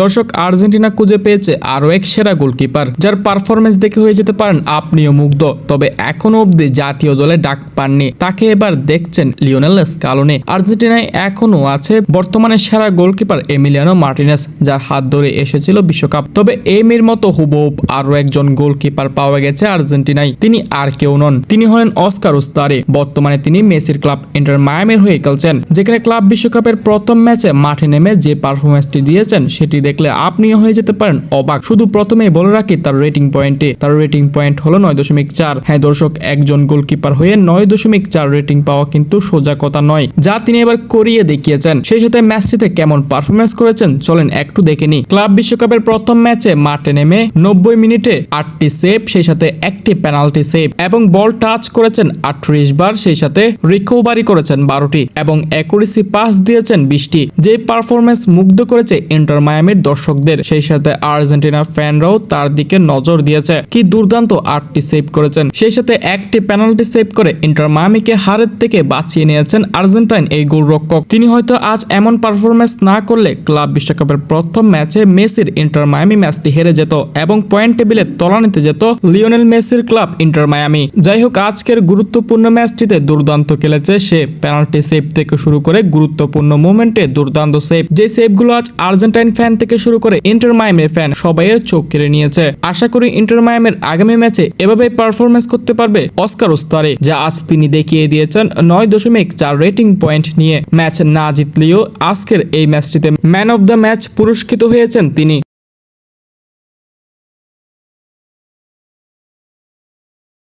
দর্শক আর্জেন্টিনা খুঁজে পেয়েছে আরও এক সেরা গোলকিপার, যার পারফরমেন্স দেখে হয়ে যেতে পারেন আপনিও মুগ্ধ। তবে এখনও অবধি জাতীয় দলে ডাক পাননি। তাকে এবার দেখছেন লিওনেল স্কালোনে। আর্জেন্টিনায় এখনও আছে বর্তমানে সেরা গোলকিপার এমিলিয়ানো মার্টিনেস, যার হাত ধরে এসেছিল বিশ্বকাপ। তবে এমির মতো হুবহুব আরও একজন গোলকিপার পাওয়া গেছে আর্জেন্টিনায়। তিনি আর কেউ নন। তিনি হলেন অস্কার উস্তারে। বর্তমানে তিনি মেসির ক্লাব ইন্টার মায়ামের হয়ে খেলছেন, যেখানে ক্লাব বিশ্বকাপের প্রথম ম্যাচে মাঠে নেমে যে পারফরমেন্সটি দিয়েছেন, সেটি দেখলে আপনিও হয়ে যেতে পারেন অবাক। শুধু প্রথমেই বলে রাখি, তার রেটিং পয়েন্টে তার রেটিং পয়েন্ট হলো নয় দশমিক চার। হ্যাঁ দর্শক, একজন গোলকিপার হয়ে নয় দশমিক চার রেটিং পাওয়া কিন্তু সোজা কথা নয়, যা তিনি এবার করিয়ে দেখিয়েছেন। সেই সাথে ম্যাচটিতে কেমন পারফরমেন্স করেছেন, চলেন একটু দেখে নি ক্লাব বিশ্বকাপের প্রথম ম্যাচে মাঠে নেমে নব্বই মিনিটে আটটি সেভ সেই সাথে একটি পেনাল্টি সেভ এবং বল টাচ করেছেন আটত্রিশ বার, সেই সাথে রিকভারি করেছেন বারোটি, এবং একুরেসি পাস দিয়েছেন বিশটি। যে পারফরমেন্স মুগ্ধ করেছে ইন্টার মায়ামির দর্শকদের। সেই সাথে আর্জেন্টিনার ফ্যানরাও তার দিকে নজর দিয়েছে। কি দুর্দান্ত আটটি সেভ করেছেন। সেই সাথে একটি পেনাল্টি সেভ করে ইন্টার মায়ামিকে হারের থেকে বাঁচিয়ে নিয়েছেন আর্জেন্টাইন এই গোলরক্ষক। তিনি হয়তো আজ এমন পারফরমেন্স না করলে ক্লাব বিশ্বকাপের প্রথম ম্যাচে মেসির ইন্টার মায়ামি ম্যাচটি হেরে যেত এবং পয়েন্ট টেবিলে তলানিতে যেত লিওনেল মেসির ক্লাব ইন্টার মায়ামি। যাই হোক, আজকের গুরুত্বপূর্ণ ম্যাচটিতে দুর্দান্ত খেলেছে সে পেনাল্টি সেভ থেকে শুরু করে গুরুত্বপূর্ণ মোমেন্টে দুর্দান্ত সেভ যে সেভগুলো আজ আর্জেন্টাইন ফ্যান থেকে শুরু করে ইন্টার মায়ামের ফ্যান সবাইয়ের চোখ কেড়ে নিয়েছে। আশা করি ইন্টার মায়ামের আগামী ম্যাচে এভাবে পারফরমেন্স করতে পারবে অস্কার স্তরে যা আজ তিনি দেখিয়ে দিয়েছেন নয় দশমিক চার রেটিং পয়েন্ট নিয়ে। ম্যাচ না জিতলেও আজকের এই ম্যাচটিতে ম্যান অফ দ্য ম্যাচ পুরস্কৃত হয়েছেন তিনি।